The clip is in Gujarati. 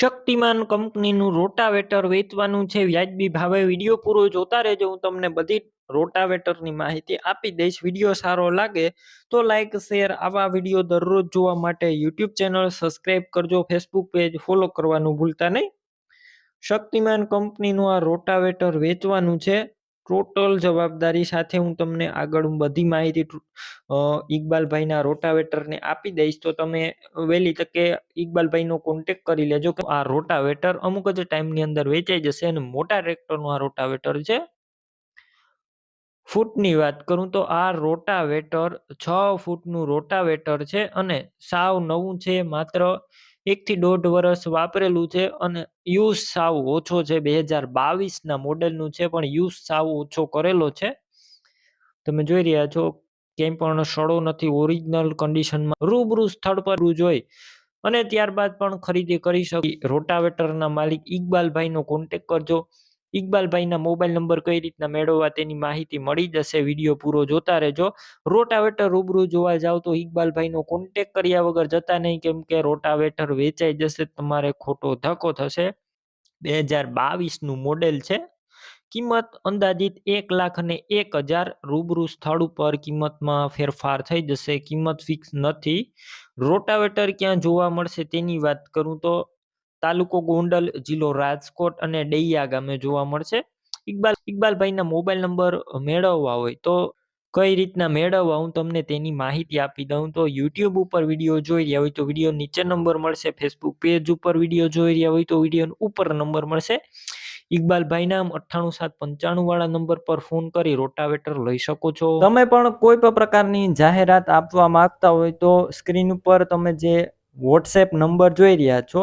શક્તિમાન કંપનીનું રોટાવેટર વેચવાનું છે. વ્યાજબી ભાવે વીડિયો પૂરો જોતા રહેજો. હું તમને બધી રોટાવેટરની માહિતી આપી દઈશ. વીડિયો સારો લાગે તો લાઈક, શેર આવા વીડિયો દરરોજ જોવા માટે યુટ્યુબ ચેનલ સબસ્ક્રાઈબ કરજો. ફેસબુક પેજ ફોલો કરવાનું ભૂલતા નહીં. શક્તિમાન કંપનીનું આ રોટાવેટર વેચવાનું છે. ટોટલ જવાબદારી સાથે હું તમને આગળ બધી માહિતી ઇકબાલભાઈના રોટાવેટરને આપી દઈશ. તો તમે વહેલી તકે ઇકબાલભાઈનો કોન્ટેક કરી લેજો કે આ રોટાવેટર અમુક જ ટાઈમની અંદર વેચાઈ જશે અને મોટા ટ્રેક્ટરનું આ રોટાવેટર છે. ફૂટની વાત કરું તો આ રોટાવેટર છ ફૂટનું રોટાવેટર છે અને સાવ નવું છે. માત્ર એકથી દોઢ વર્ષ વાપરેલું છે અને યુઝ સાવ ઓછો છે. બે હજાર બાવીસના મોડેલનું છે પણ યુઝ સાવ ઓછો કરેલો છે. તમે જોઈ રહ્યા છો કેમ પણ સડો નથી. ઓરિજિનલ કન્ડિશનમાં રૂબરૂ સ્થળ પર જોઈ અને ત્યારબાદ પણ ખરીદી કરી શકી. રોટાવેટરના માલિક ઇકબાલભાઈનો કોન્ટેક કરજો. ઇકબાલભાઈના મોબાઈલ નંબર કઈ રીતના મેળવવા તેની માહિતી મળી જશે, વીડિયો પૂરો જોતા રહેજો. રોટાવેટર રૂબરૂ જોવા જાવ તો ઇકબાલભાઈનો કોન્ટેક કર્યા વગર જતા નહીં, કેમ કે રોટાવેટર વેચાઈ જશે, તમારે ખોટો ધક્કો થશે. બે હજાર બાવીસનું મોડેલ છે. કિંમત અંદાજિત એક લાખ અને એક હજાર રૂબરૂ સ્થળ ઉપર કિંમતમાં ફેરફાર થઈ જશે. કિંમત ફિક્સ નથી. રોટાવેટર ક્યાં જોવા મળશે તેની વાત કરું તો તાલુકો ગોંડલ, જિલ્લો રાજકોટ અને ડૈયા ગામે જોવા મળશે. ઇકબાલ, ઇકબાલભાઈના મોબાઈલ નંબર મેળવવા હોય તો કઈ રીતના મેળવવા? હું તમને તેની માહિતી આપી દઉં. તો યુટ્યુબ ઉપર વીડિયો જોઈ રહ્યા હોય તો વીડિયો નીચે નંબર મળશે. ફેસબુક પેજ ઉપર વીડિયો જોઈ રહ્યા હોય તો વીડિયો ઉપર નંબર મળશે. ઇકબાલભાઈના અઠ્ઠાણું સાત પંચાણું વાળા નંબર પર ફોન કરી રોટાવેટર લઈ શકો છો. તમે પણ કોઈ પણ પ્રકારની જાહેરાત આપવા માંગતા હોય તો સ્ક્રીન ઉપર તમે જે વોટ્સએપ નંબર જોઈ રહ્યા છો